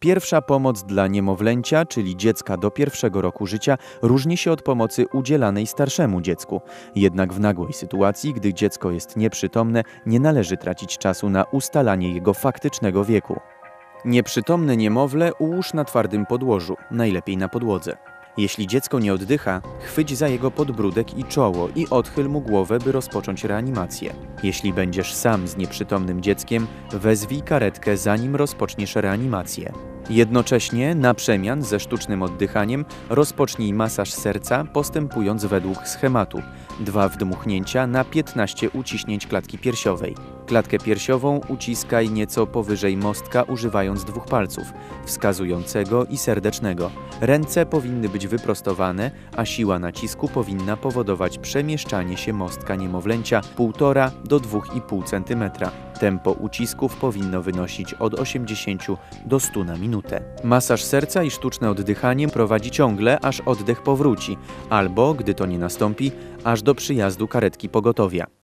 Pierwsza pomoc dla niemowlęcia, czyli dziecka do pierwszego roku życia, różni się od pomocy udzielanej starszemu dziecku. Jednak w nagłej sytuacji, gdy dziecko jest nieprzytomne, nie należy tracić czasu na ustalanie jego faktycznego wieku. Nieprzytomne niemowlę ułóż na twardym podłożu, najlepiej na podłodze. Jeśli dziecko nie oddycha, chwyć za jego podbródek i czoło i odchyl mu głowę, by rozpocząć reanimację. Jeśli będziesz sam z nieprzytomnym dzieckiem, wezwij karetkę zanim rozpoczniesz reanimację. Jednocześnie, na przemian ze sztucznym oddychaniem, rozpocznij masaż serca, postępując według schematu. Dwa wdmuchnięcia na 15 uciśnięć klatki piersiowej. Klatkę piersiową uciskaj nieco powyżej mostka, używając dwóch palców, wskazującego i serdecznego. Ręce powinny być wyprostowane, a siła nacisku powinna powodować przemieszczanie się mostka niemowlęcia 1,5 do 2,5 cm. Tempo ucisków powinno wynosić od 80 do 100 na minutę. Masaż serca i sztuczne oddychanie prowadzi ciągle, aż oddech powróci, albo, gdy to nie nastąpi, aż do przyjazdu karetki pogotowia.